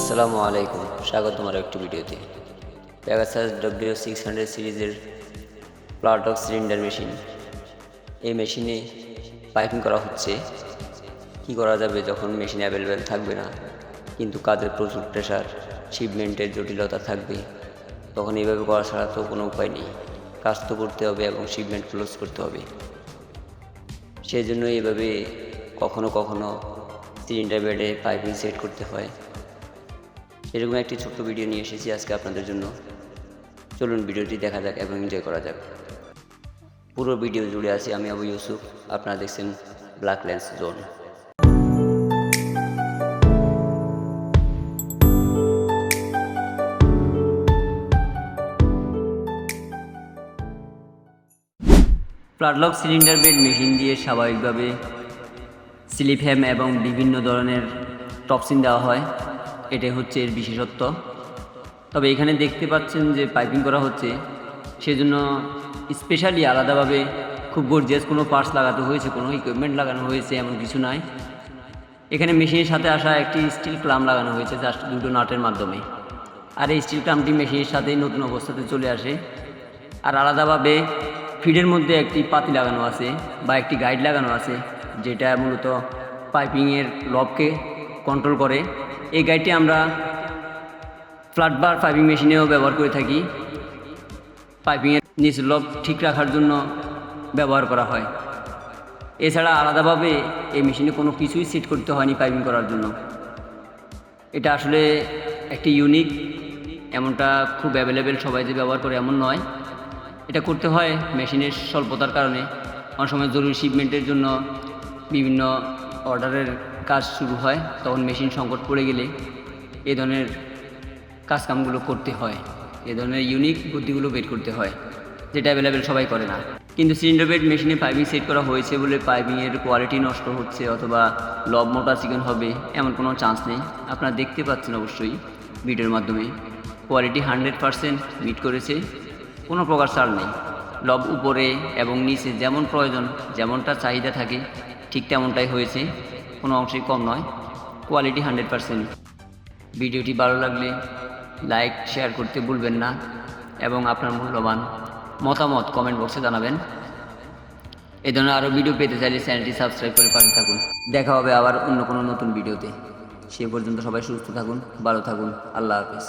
আসসালামু আলাইকুম, স্বাগত আমার একটি ভিডিওতে। প্যাগাসাস ডব্লিউ সিক্স হান্ড্রেড সিরিজের প্লাটক সিলিন্ডার মেশিন এই মেশিনে পাইপিং করা হচ্ছে। কি করা যাবে যখন মেশিন অ্যাভেলেবেল থাকবে না? কিন্তু কাজের প্রচুর প্রেশার শিপমেন্টের জটিলতা থাকবে। তখন এইভাবে করা ছাড়া তো কোনো উপায় নেই। কাজ তো করতে হবে এবং শিপমেন্ট ক্লোজ করতে হবে। সেই জন্য এইভাবে কখনো কখনো সিলিন্ডার বেডে পাইপিং সেট করতে হয়। এরকম একটি ছোট্ট ভিডিও নিয়ে এসেছি আজকে আপনাদের জন্য। চলুন ভিডিওটি দেখা যাক এবং এনজয় করা যাক। পুরো ভিডিও জুড়ে আছি আমি আবু ইউসুফ, আপনারা দেখছেন ব্ল্যাক ল্যান্স জোন প্লাডলক সিলিন্ডার বেড মেশিন দিয়ে স্বাভাবিকভাবে স্লিপ হ্যাম এবং বিভিন্ন ধরনের টপসিন দেওয়া হয়। এটাই হচ্ছে এর বিশেষত্ব। তবে এখানে দেখতে পাচ্ছেন যে পাইপিং করা হচ্ছে, সেজন্য স্পেশালি আলাদাভাবে খুব গর্জিয়াস কোনো পার্টস লাগাতে হয়েছে, কোনো ইকুইপমেন্ট লাগানো হয়েছে, এমন কিছু নাই। এখানে মেশিনের সাথে আসা একটি স্টিল ক্লাম লাগানো হয়েছে জাস্ট দুটো নাটের মাধ্যমে। আর এই স্টিল ক্লামটি মেশিনের সাথেই নতুন অবস্থাতে চলে আসে। আর আলাদাভাবে ফিডের মধ্যে একটি পাতি লাগানো আছে, বা একটি গাইড লাগানো আছে, যেটা মূলত পাইপিংয়ের লবকে কন্ট্রোল করে। এই গাড়িটি আমরা ফ্ল্যাট বার পাইপিং মেশিনেও ব্যবহার করে থাকি। পাইপিংয়ের নিচ লব ঠিক রাখার জন্য ব্যবহার করা হয়। এছাড়া আলাদাভাবে এই মেশিনে কোনো কিছুই সেট করতে হয়নি পাইপিং করার জন্য। এটা আসলে একটি ইউনিক, এমনটা খুব অ্যাভেলেবেল সবাই যে ব্যবহার করে এমন নয়। এটা করতে হয় মেশিনের স্বল্পতার কারণে। অনেক সময় জরুরি শিপমেন্টের জন্য বিভিন্ন অর্ডারের কাজ শুরু হয়, তখন মেশিন সংকট পড়ে গেলে এ ধরনের কাজকামগুলো করতে হয়। এ ধরনের ইউনিক বুদ্ধিগুলো বের করতে হয়, যেটা অ্যাভেলেবেল সবাই করে না। কিন্তু সিলিন্ডার বেড মেশিনে পাইপিং সেট করা হয়েছে বলে পাইপিংয়ের কোয়ালিটি নষ্ট হচ্ছে অথবা লব মোটা চিকেন হবে, এমন কোনো চান্স নেই। আপনারা দেখতে পাচ্ছেন অবশ্যই ভিডিওর মাধ্যমে। কোয়ালিটি হান্ড্রেড পারসেন্ট মিট করেছে, কোনো প্রকার ছাড় নেই। লব উপরে এবং নিচে যেমন প্রয়োজন, যেমনটা চাহিদা থাকে, ঠিক তেমনটাই হয়েছে। কোনো অংশেই কম নয় কোয়ালিটি হান্ড্রেড পারসেন্ট ভিডিওটি ভালো লাগলে লাইক শেয়ার করতে ভুলবেন না এবং আপনার মূল্যবান মতামত কমেন্ট বক্সে জানাবেন। এই ধরনের আরও ভিডিও পেতে চাইলে চ্যানেলটি সাবস্ক্রাইব করে পাশে থাকুন। দেখা হবে আবার অন্য কোনো নতুন ভিডিওতে সে পর্যন্ত সবাই সুস্থ থাকুন, ভালো থাকুন, আল্লাহ হাফিজ।